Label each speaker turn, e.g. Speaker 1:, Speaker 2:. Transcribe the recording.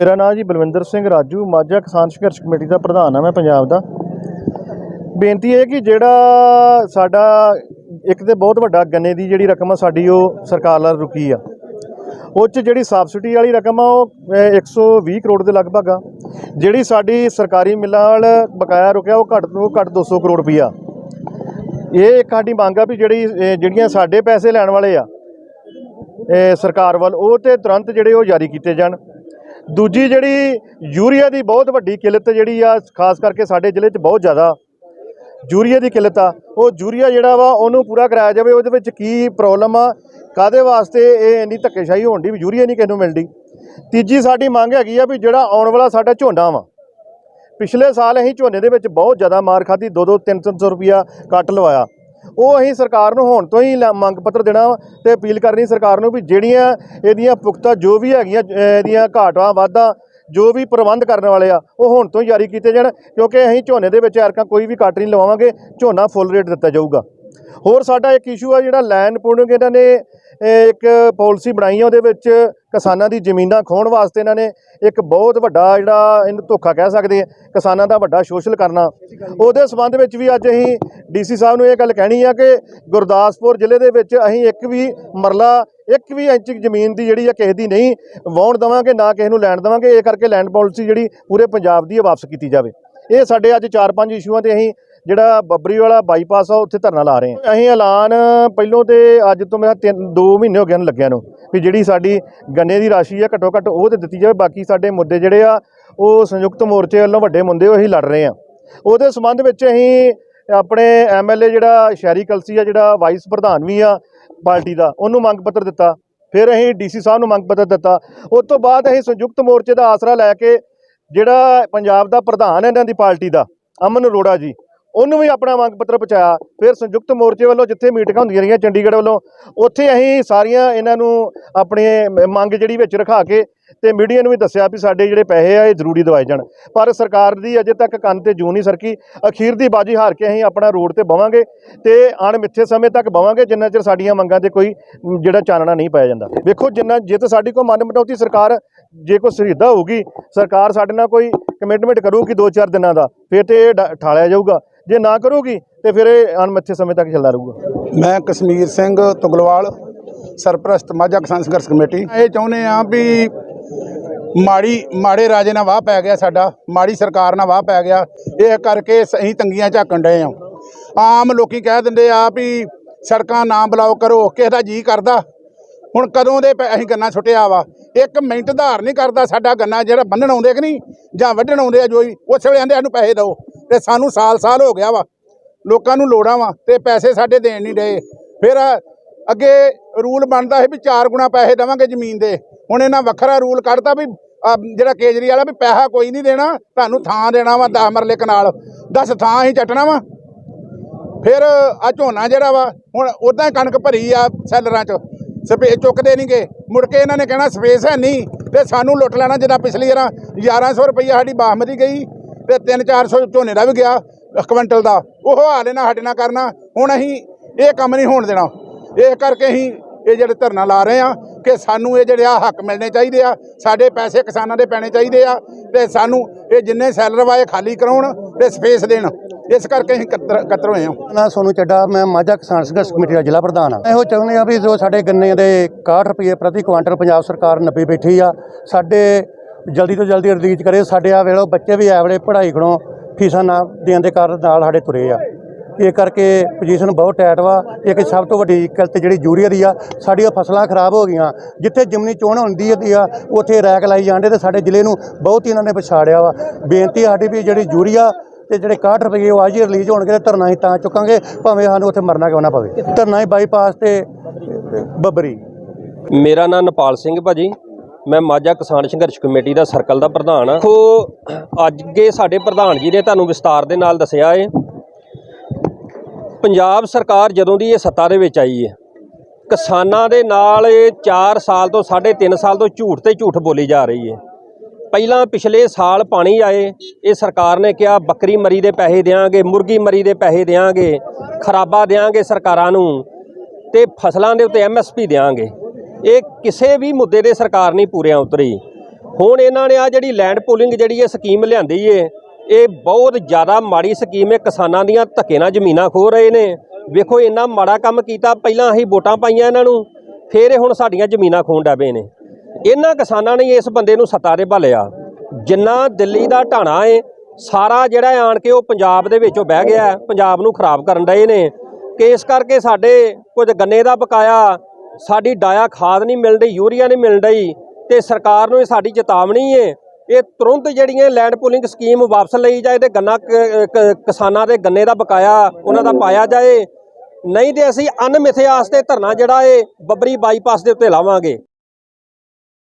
Speaker 1: ਮੇਰਾ ਨਾਮ ਜੀ ਬਲਵਿੰਦਰ ਸਿੰਘ ਰਾਜੂ ਮਾਝਾ ਕਿਸਾਨ ਸੰਘਰਸ਼ ਕਮੇਟੀ ਦਾ ਪ੍ਰਧਾਨ ਹਾਂ ਮੈਂ ਪੰਜਾਬ ਦਾ। ਬੇਨਤੀ ਹੈ ਕਿ ਜਿਹੜਾ ਸਾਡਾ ਇੱਕ ਤੇ ਬਹੁਤ ਵੱਡਾ ਗੰਨੇ ਦੀ ਜਿਹੜੀ ਰਕਮ ਆ ਸਾਡੀ ਉਹ ਸਰਕਾਰ ਨਾਲ ਰੁਕੀ ਆ। ਉਹ 'ਚ ਜਿਹੜੀ ਸਬਸਿਡੀ ਵਾਲੀ ਰਕਮ ਆ ਉਹ ਅਹ, 120 ਕਰੋੜ ਦੇ ਲਗਭਗ ਆ। ਜਿਹੜੀ ਸਾਡੀ ਸਰਕਾਰੀ ਮਿੱਲਾਂ ਨਾਲ ਬਕਾਇਆ ਰੁਕਿਆ ਉਹ ਘੱਟ ਤੋਂ ਘੱਟ 200 ਕਰੋੜ ਰੁਪਈਆ। ਇਹ ਇੱਕ ਸਾਡੀ ਮੰਗ ਆ ਵੀ ਜਿਹੜੀ ਜਿਹੜੀਆਂ ਸਾਡੇ ਪੈਸੇ ਲੈਣ ਵਾਲੇ ਆ ਸਰਕਾਰ ਵੱਲ ਉਹ ਤੇ ਤੁਰੰਤ ਜਿਹੜੇ ਉਹ ਜਾਰੀ ਕੀਤੇ ਜਾਣ। ਦੂਜੀ ਜਿਹੜੀ ਯੂਰੀਆ ਦੀ ਬਹੁਤ ਵੱਡੀ ਕਿੱਲਤ ਜਿਹੜੀ ਆ, ਖਾਸ ਕਰਕੇ ਸਾਡੇ ਜ਼ਿਲ੍ਹੇ 'ਚ ਬਹੁਤ ਜ਼ਿਆਦਾ ਯੂਰੀਆ ਦੀ ਕਿੱਲਤ ਆ। ਉਹ ਯੂਰੀਆ ਜਿਹੜਾ ਵਾ, ਉਹਨੂੰ ਪੂਰਾ ਕਰਾਇਆ ਜਾਵੇ, ਉਹਦੇ ਵਿੱਚ ਕੀ ਪ੍ਰੋਬਲਮ ਆ ਕਾਦੇ ਵਾਸਤੇ ਇਹ ਇੰਨੀ ਧੱਕੇਸ਼ਾਹੀ ਹੋਣ ਦੀ ਵੀ ਯੂਰੀਆ ਨਹੀਂ ਕਿਸੇ ਨੂੰ ਮਿਲਦੀ? ਤੀਜੀ ਸਾਡੀ ਮੰਗ ਹੈਗੀ ਆ ਵੀ ਜਿਹੜਾ ਆਉਣ ਵਾਲਾ ਸਾਡਾ ਝੋਨਾ ਵਾ, ਪਿਛਲੇ ਸਾਲ ਅਸੀਂ ਝੋਨੇ ਦੇ ਵਿੱਚ ਬਹੁਤ ਜ਼ਿਆਦਾ ਮਾਰ ਖਾਧੀ 2-2 300 ਰੁਪਿਆ ਕੱਟ ਲਵਾਇਆ। ਉਹ ਅਸੀਂ ਸਰਕਾਰ ਨੂੰ ਹੁਣ ਤੋਂ ਹੀ ਲੈ- ਮੰਗ ਪੱਤਰ ਦੇਣਾ ਵਾ ਤੇ ਅਪੀਲ ਕਰਨੀ ਸਰਕਾਰ ਨੂੰ ਵੀ ਜਿਹੜੀਆਂ ਇਹਦੀਆਂ ਪੁਖਤਾ ਜੋ ਵੀ ਹੈਗੀਆਂ ਇਹਦੀਆਂ ਘਾਟਾਂ, ਵਾਧਾ ਜੋ ਵੀ ਪ੍ਰਬੰਧ ਕਰਨ ਵਾਲੇ ਆ, ਉਹ ਹੁਣ ਤੋਂ ਹੀ ਜਾਰੀ ਕੀਤੇ ਜਾਣ ਕਿਉਂਕਿ ਅਸੀਂ ਝੋਨੇ ਦੇ ਵਿੱਚ ਐਰਕਾਂ ਕੋਈ ਵੀ ਕੱਟ ਨਹੀਂ ਲਵਾਵਾਂਗੇ, ਝੋਨਾ ਫੁੱਲ ਰੇਟ ਦਿੱਤਾ ਜਾਊਗਾ। ਹੋਰ ਸਾਡਾ ਇੱਕ ਇਸ਼ੂ ਆ ਜਿਹੜਾ ਲੈਂਡ ਪੂਲਿੰਗ ਇਹਨਾਂ ਨੇ ਇੱਕ ਪਾਲਿਸੀ ਬਣਾਈ ਆ, ਉਹਦੇ ਵਿੱਚ ਕਿਸਾਨਾਂ ਦੀ ਜ਼ਮੀਨਾਂ ਖੋਣ ਵਾਸਤੇ ਇਹਨਾਂ ਨੇ ਇੱਕ ਬਹੁਤ ਵੱਡਾ ਜਿਹੜਾ ਇਹਨੂੰ ਧੋਖਾ ਕਹਿ ਸਕਦੇ ਆ, ਕਿਸਾਨਾਂ ਦਾ ਵੱਡਾ ਸ਼ੋਸ਼ਲ ਕਰਨਾ। ਉਹਦੇ ਸਬੰਧ ਵਿੱਚ ਵੀ ਅੱਜ ਅਸੀਂ ਡੀਸੀ ਸਾਹਿਬ ਨੂੰ ਇਹ ਗੱਲ ਕਹਿਣੀ ਆ ਕਿ ਗੁਰਦਾਸਪੁਰ ਜ਼ਿਲ੍ਹੇ ਦੇ ਵਿੱਚ ਅਸੀਂ ਇੱਕ ਵੀ ਮਰਲਾ, ਇੱਕ ਵੀ ਇੰਚ ਜ਼ਮੀਨ ਦੀ ਜਿਹੜੀ ਆ ਕਿਸੇ ਦੀ ਨਹੀਂ ਵਾਹੁਣ ਦੇਵਾਂਗੇ, ਨਾ ਕਿਸੇ ਨੂੰ ਲੈਣ ਦੇਵਾਂਗੇ। ਇਹ ਕਰਕੇ ਲੈਂਡ ਪਾਲਿਸੀ ਜਿਹੜੀ ਪੂਰੇ ਪੰਜਾਬ ਦੀ ਆ, ਵਾਪਸ ਕੀਤੀ ਜਾਵੇ। ਇਹ ਸਾਡੇ ਅੱਜ 4-5 ਇਸ਼ੂਆਂ ਤੇ ਅਸੀਂ ਜਿਹੜਾ ਬੱਬਰੀ ਵਾਲਾ ਬਾਈਪਾਸ ਆ, ਉੱਥੇ ਧਰਨਾ ਲਾ ਰਹੇ ਹਾਂ। ਅਸੀਂ ਐਲਾਨ ਪਹਿਲੋਂ ਤੇ ਅੱਜ ਤੋਂ ਮੇਰਾ 3 2 ਮਹੀਨੇ ਹੋ ਗਏ ਨੇ ਲੱਗਿਆ ਨੂੰ ਵੀ ਜਿਹੜੀ ਸਾਡੀ ਗੰਨੇ ਦੀ ਰਾਸ਼ੀ ਆ, ਘੱਟੋ ਘੱਟ ਉਹ ਤੇ ਦਿੱਤੀ ਜਾਵੇ। ਬਾਕੀ ਸਾਡੇ ਮੁੱਦੇ ਜਿਹੜੇ ਆ, ਉਹ ਸੰਯੁਕਤ ਮੋਰਚੇ ਵੱਲੋਂ ਵੱਡੇ ਮੁੱਦੇ ਉਹ ਅਸੀਂ ਲੜ ਰਹੇ ਆ ਉਹਦੇ ਸੰਬੰਧ ਵਿੱਚ ਅਸੀਂ ਆਪਣੇ ਐਮਐਲਏ ਜਿਹੜਾ ਸ਼ਹਿਰੀ ਕਲਸੀ ਆ, ਜਿਹੜਾ ਵਾਈਸ ਪ੍ਰਧਾਨ ਵੀ ਆ ਪਾਰਟੀ ਦਾ, ਉਹਨੂੰ ਮੰਗ ਪੱਤਰ ਦਿੱਤਾ। ਫਿਰ ਅਸੀਂ ਡੀਸੀ ਸਾਹਿਬ ਨੂੰ ਮੰਗ ਪੱਤਰ ਦਿੱਤਾ। ਉਸ ਤੋਂ ਬਾਅਦ ਅਸੀਂ ਸੰਯੁਕਤ ਮੋਰਚੇ ਦਾ ਆਸਰਾ ਲੈ ਕੇ ਜਿਹੜਾ ਪੰਜਾਬ ਦਾ ਪ੍ਰਧਾਨ ਹੈ, ਇਹਨਾਂ ਦੀ ਪਾਰਟੀ ਦਾ, ਅਮਨ ਅਰੋੜਾ ਜੀ ਉਹਨੂੰ ਵੀ ਆਪਣਾ ਮੰਗ ਪੱਤਰ ਪਹੁੰਚਾਇਆ। ਫਿਰ ਸੰਯੁਕਤ ਮੋਰਚੇ ਵੱਲੋਂ ਜਿੱਥੇ ਮੀਟਿੰਗਾਂ ਹੁੰਦੀਆਂ ਰਹੀਆਂ ਚੰਡੀਗੜ੍ਹ ਵੱਲੋਂ, ਉੱਥੇ ਅਸੀਂ ਸਾਰੀਆਂ ਇਹਨਾਂ ਨੂੰ ਆਪਣੇ ਮੰਗ ਜਿਹੜੀ ਵਿੱਚ ਰਖਾ ਕੇ ਤੇ ਮੀਡੀਆ ਨੂੰ ਵੀ ਦੱਸਿਆ ਵੀ ਸਾਡੇ ਜਿਹੜੇ ਪੈਸੇ ਆ, ਇਹ ਜ਼ਰੂਰੀ ਦਵਾਏ ਜਾਣ। ਪਰ ਸਰਕਾਰ ਦੀ ਅਜੇ ਤੱਕ ਕੰਨ ਤੇ ਜੂ ਨਹੀਂ ਸਰਕੀ। ਅਖੀਰ ਦੀ ਬਾਜੀ ਹਾਰ ਕੇ ਅਸੀਂ ਆਪਣਾ ਰੋਡ ਤੇ ਬਵਾਂਗੇ ਤੇ ਅਣਮਿੱਥੇ ਸਮੇਂ ਤੱਕ ਬਵਾਂਗੇ, ਜਿੰਨਾ ਚਿਰ ਸਾਡੀਆਂ ਮੰਗਾਂ ਤੇ ਕੋਈ ਜਿਹੜਾ ਚਾਨਣਾ ਨਹੀਂ ਪਾਇਆ ਜਾਂਦਾ। ਵੇਖੋ, ਜਿੰਨਾ ਜੇ ਤਾਂ ਸਾਡੀ ਕੋਈ ਮਨ ਮਟੌਤੀ ਸਰਕਾਰ, ਜੇ ਕੋਈ ਸਰੀਦਾ ਹੋਊਗੀ, ਸਰਕਾਰ ਸਾਡੇ ਨਾਲ ਕੋਈ ਕਮਿਟਮੈਂਟ ਕਰੂਗੀ 2-4 ਦਿਨਾਂ ਦਾ, ਫਿਰ ਤੇ ਇਹ ਡ- ਠਾਲਿਆ ਜਾਊਗਾ। ਜੇ ਨਾ ਕਰੂਗੀ ਤੇ ਫਿਰ ਇਹ ਅਣਮਿੱਥੇ ਸਮੇਂ ਤੱਕ ਚੱਲਦਾ ਰਹੂਗਾ।
Speaker 2: ਮੈਂ ਕਸ਼ਮੀਰ ਸਿੰਘ ਤੁਗਲਵਾਲ, ਸਰਪ੍ਰਸਤ ਮਾਝਾ ਕਿਸਾਨ ਸੰਘਰਸ਼ ਕਮੇਟੀ। ਇਹ ਚਾਹੁੰਦੇ ਆ ਵੀ ਮਾੜੀ, ਮਾੜੇ ਰਾਜੇ ਨਾਲ ਵਾਹ ਪੈ ਗਿਆ ਸਾਡਾ, ਮਾੜੀ ਸਰਕਾਰ ਨਾਲ ਵਾਹ ਪੈ ਗਿਆ। ਇਹ ਕਰਕੇ ਅਸੀਂ ਤੰਗੀਆਂ ਝਾਕਣ ਡਏ ਆ ਆਮ ਲੋਕੀ ਕਹਿ ਦਿੰਦੇ ਆ ਵੀ ਸੜਕਾਂ ਨਾ ਬਲਾਓ ਕਰੋ, ਕਿਸੇ ਦਾ ਜੀ ਕਰਦਾ। ਹੁਣ ਕਦੋਂ ਦੇ ਪੈ- ਅਸੀਂ ਗੰਨਾ ਛੁੱਟਿਆ ਵਾ। ਇੱਕ ਮਿੰਟ ਧਾਰ ਨਹੀਂ ਕਰਦਾ ਸਾਡਾ ਗੰਨਾ ਜਿਹੜਾ ਬੰਨਣ ਆਉਂਦੇ ਕਿ ਨਹੀਂ, ਜਾਂ ਵੱਢਣ ਆਉਂਦੇ ਆ ਜੋਈ ਉਸ ਵੇਲੇ ਆਂਦੇ ਸਾਨੂੰ ਪੈਸੇ ਦਿਓ। ਤੇ ਸਾਨੂੰ ਸਾਲ ਸਾਲ ਹੋ ਗਿਆ ਵਾ। ਲੋਕਾਂ ਨੂੰ ਲੋੜਾਂ ਵਾ ਤੇ ਪੈਸੇ ਸਾਡੇ ਦੇਣ ਨਹੀਂ ਡਏ। ਫਿਰ ਅੱਗੇ ਰੂਲ ਬਣਦਾ ਸੀ ਵੀ ਚਾਰ ਗੁਣਾ ਪੈਸੇ ਦੇਵਾਂਗੇ ਜ਼ਮੀਨ ਦੇ। ਹੁਣ ਇਹਨਾਂ ਵੱਖਰਾ ਰੂਲ ਕੱਢਤਾ ਵੀ ਜਿਹੜਾ ਕੇਜਰੀਵਾਲ ਆ ਵੀ ਪੈਸਾ ਕੋਈ ਨਹੀਂ ਦੇਣਾ, ਤੁਹਾਨੂੰ ਥਾਂ ਦੇਣਾ ਵਾ 10 ਮਰਲੇ ਕਨਾਲ। 10 ਥਾਂ ਹੀ ਚੱਟਣਾ ਵਾ। ਫਿਰ ਆ ਝੋਨਾ ਜਿਹੜਾ ਵਾ, ਹੁਣ ਉਦਾਂ ਹੀ ਕਣਕ ਭਰੀ ਆ ਸੈਲਰਾਂ 'ਚ। ਸਪੇ, ਚੁੱਕਦੇ ਨਹੀਂਗੇ ਮੁੜ ਕੇ ਇਹਨਾਂ ਨੇ ਕਹਿਣਾ ਸਪੇਸ ਹੈ ਨਹੀਂ ਤੇ ਸਾਨੂੰ ਲੁੱਟ ਲੈਣਾ ਜਿੱਦਾਂ ਪਿਛਲੀ ਵਾਰਾਂ 1100 ਰੁਪਈਆ ਸਾਡੀ ਬਾਸਮਤੀ ਗਈ। ਤੇ 3-400 ਝੋਨੇ ਦਾ ਵੀ ਗਿਆ ਕੁਇੰਟਲ ਦਾ। ਉਹ ਹਾਲ ਇਹਨਾਂ ਸਾਡੇ ਨਾਲ ਕਰਨਾ। ਹੁਣ ਅਸੀਂ ਇਹ ਕੰਮ ਨਹੀਂ ਹੋਣ ਦੇਣਾ। ਇਸ ਕਰਕੇ ਅਸੀਂ ਇਹ ਜਿਹੜੇ ਧਰਨਾ ਲਾ ਰਹੇ ਆ ਕਿ ਸਾਨੂੰ ਇਹ ਜਿਹੜੇ ਆ ਹੱਕ ਮਿਲਣੇ ਚਾਹੀਦੇ ਆ। ਸਾਡੇ ਪੈਸੇ ਕਿਸਾਨਾਂ ਦੇ ਪੈਣੇ ਚਾਹੀਦੇ ਆ ਤੇ ਸਾਨੂੰ ਇਹ ਜਿੰਨੇ ਸੈਲਰ ਵਾਏ ਖਾਲੀ ਕਰਾਉਣ ਤੇ ਸਪੇਸ ਦੇਣ। ਇਸ ਕਰਕੇ ਅਸੀਂ ਕਤਰ ਇਕੱਤਰ ਹੋਏ ਆ
Speaker 3: ਨਾ ਸੋਨੂੰ ਚੱਡਾ, ਮੈਂ ਮਾਝਾ ਕਿਸਾਨ ਸੰਘਰਸ਼ ਕਮੇਟੀ ਦਾ ਜ਼ਿਲ੍ਹਾ ਪ੍ਰਧਾਨ ਹਾਂ। ਇਹੋ ਚਾਹੁੰਦੇ ਆ ਵੀ ਜੋ ਸਾਡੇ ਗੰਨੇ ਦੇ 61 ਰੁਪਏ ਪ੍ਰਤੀ ਕੁਆਂਟਲ ਪੰਜਾਬ ਸਰਕਾਰ 90 ਬੈਠੀ ਆ, ਸਾਡੇ ਜਲਦੀ ਤੋਂ ਜਲਦੀ ਰਿਲੀਜ਼ ਕਰੇ। ਸਾਡੇ ਆ ਵੇਲੋ ਬੱਚੇ ਵੀ ਆ ਵੇਲੇ ਪੜ੍ਹਾਈ ਖਣੋ, ਫੀਸਾਂ ਨਾ ਦੇਣ ਦੇ ਕਾਰਨ ਨਾਲ ਸਾਡੇ ਤੁਰੇ ਆ। ਇਹ ਕਰਕੇ ਪੋਜੀਸ਼ਨ ਬਹੁਤ ਟਾਈਟ ਵਾ। ਇੱਕ ਸਭ ਤੋਂ ਵੱਡੀ ਦਿੱਕਤ ਜਿਹੜੀ ਯੂਰੀਆ ਦੀ ਆ, ਸਾਡੀਆਂ ਫਸਲਾਂ ਖਰਾਬ ਹੋ ਗਈਆਂ। ਜਿੱਥੇ ਜਿਮਨੀ ਚੋਣ ਹੁੰਦੀ ਹੁੰਦੀ ਆ, ਉੱਥੇ ਰੈਕ ਲਾਈ ਜਾਂਦੇ ਤੇ ਸਾਡੇ ਜ਼ਿਲ੍ਹੇ ਨੂੰ ਬਹੁਤ ਹੀ ਇਹਨਾਂ ਨੇ ਪਛਾੜਿਆ ਵਾ। ਬੇਨਤੀ ਸਾਡੀ ਵੀ ਜਿਹੜੀ ਯੂਰੀਆ ਤੇ ਜਿਹੜੇ 61 ਰੁਪਏ ਉਹ ਅੱਜ ਹੀ ਰਿਲੀਜ਼ ਹੋਣਗੇ ਤੇ ਧਰਨਾ ਹੀ ਤਾਂ ਚੁੱਕਾਂਗੇ, ਭਾਵੇਂ ਸਾਨੂੰ ਉੱਥੇ ਮਰਨਾ ਕਿਉਂ ਨਾ ਪਵੇ। ਧਰਨਾ ਹੀ ਬਾਈਪਾਸ ਤੇ ਬੱਬਰੀ।
Speaker 4: ਮੇਰਾ ਨਾਮ ਨਪਾਲ ਸਿੰਘ ਭਾਜੀ। ਮੈਂ ਮਾਝਾ ਕਿਸਾਨ ਸੰਘਰਸ਼ ਕਮੇਟੀ ਦਾ ਸਰਕਲ ਦਾ ਪ੍ਰਧਾਨ ਹਾਂ। ਦੇਖੋ ਅੱਗੇ ਸਾਡੇ ਪ੍ਰਧਾਨ ਜੀ ਨੇ ਤੁਹਾਨੂੰ ਵਿਸਤਾਰ ਦੇ ਨਾਲ ਦੱਸਿਆ ਏ। ਪੰਜਾਬ ਸਰਕਾਰ ਜਦੋਂ ਦੀ ਇਹ ਸੱਤਾ ਦੇ ਵਿੱਚ ਆਈ ਹੈ ਕਿਸਾਨਾਂ ਦੇ ਨਾਲ ਇਹ 4 ਸਾਲ ਤੋਂ 3.5 ਸਾਲ ਤੋਂ ਝੂਠ ਤੇ ਝੂਠ ਬੋਲੀ ਜਾ ਰਹੀ ਹੈ ਪਹਿਲਾਂ ਪਿਛਲੇ ਸਾਲ ਪਾਣੀ ਆਏ, ਇਹ ਸਰਕਾਰ ਨੇ ਕਿਹਾ ਬੱਕਰੀ ਮਰੀ ਦੇ ਪੈਸੇ ਦੇਾਂਗੇ ਮੁਰਗੀ ਮਰੀ ਦੇ ਪੈਸੇ ਦੇਾਂਗੇ ਖਰਾਬਾ ਦੇਾਂਗੇ ਸਰਕਾਰਾਂ ਨੂੰ ਤੇ ਫਸਲਾਂ ਦੇ ਉੱਤੇ ਐਮਐਸਪੀ ਦੇਾਂਗੇ ਇਹ ਕਿਸੇ ਵੀ ਮੁੱਦੇ ਦੇ ਸਰਕਾਰ ਨਹੀਂ ਪੂਰਿਆਂ ਉਤਰੀ। ਹੁਣ ਇਹਨਾਂ ਨੇ ਆ ਜਿਹੜੀ ਲੈਂਡ ਪੂਲਿੰਗ ਜਿਹੜੀ ਇਹ ਸਕੀਮ ਲਿਆਂਦੀ ਏ, ਇਹ ਬਹੁਤ ਜ਼ਿਆਦਾ ਮਾੜੀ ਸਕੀਮ ਹੈ ਕਿਸਾਨਾਂ ਦੀਆਂ ਧੱਕੇ ਨਾਲ ਜ਼ਮੀਨਾਂ ਖੋ ਰਹੇ ਨੇ। ਵੇਖੋ ਇੰਨਾ ਮਾੜਾ ਕੰਮ ਕੀਤਾ, ਪਹਿਲਾਂ ਅਸੀਂ ਵੋਟਾਂ ਪਾਈਆਂ ਇਹਨਾਂ ਨੂੰ, ਫਿਰ ਇਹ ਹੁਣ ਸਾਡੀਆਂ ਜ਼ਮੀਨਾਂ ਖੋਣ ਡਾਬੇ ਨੇ। ਇਹਨਾਂ ਕਿਸਾਨਾਂ ਨੇ ਇਸ ਬੰਦੇ ਨੂੰ ਸੱਤਾ ਦੇ ਭਾਲਿਆ। ਜਿੰਨਾ ਦਿੱਲੀ ਦਾ ਢਾਣਾ ਏ, ਸਾਰਾ ਜਿਹੜਾ ਆਣ ਕੇ ਉਹ ਪੰਜਾਬ ਦੇ ਵਿੱਚੋਂ ਬਹਿ ਗਿਆ, ਪੰਜਾਬ ਨੂੰ ਖਰਾਬ ਕਰਨ ਡਏ ਨੇ। ਕਿ ਇਸ ਕਰਕੇ ਸਾਡੇ ਕੁਝ ਗੰਨੇ ਦਾ ਬਕਾਇਆ ਸਾਡੀ ਡਾਇਆ ਖਾਦ ਨਹੀਂ ਮਿਲ ਰਹੀ ਯੂਰੀਆ ਨਹੀਂ ਮਿਲ ਰਹੀ ਤੇ ਸਰਕਾਰ ਨੂੰ ਇਹ ਸਾਡੀ ਚੇਤਾਵਨੀ ਹੈ ਇਹ ਤੁਰੰਤ ਜਿਹੜੀਆਂ ਲੈਂਡ ਪੂਲਿੰਗ ਸਕੀਮ ਵਾਪਸ ਲਈ ਜਾਏ ਤੇ ਗੰਨਾ ਕ- ਕ- ਕਿਸਾਨਾਂ ਦੇ ਗੰਨੇ ਦਾ ਬਕਾਇਆ ਉਹਨਾਂ ਦਾ ਪਾਇਆ ਜਾਏ। ਨਹੀਂ ਤੇ ਅਸੀਂ ਅਨਮਿੱਥੇ ਆਸਤੇ ਧਰਨਾ ਜਿਹੜਾ ਏ, ਬੱਬਰੀ ਬਾਈਪਾਸ ਦੇ ਉੱਤੇ ਲਾਵਾਂਗੇ।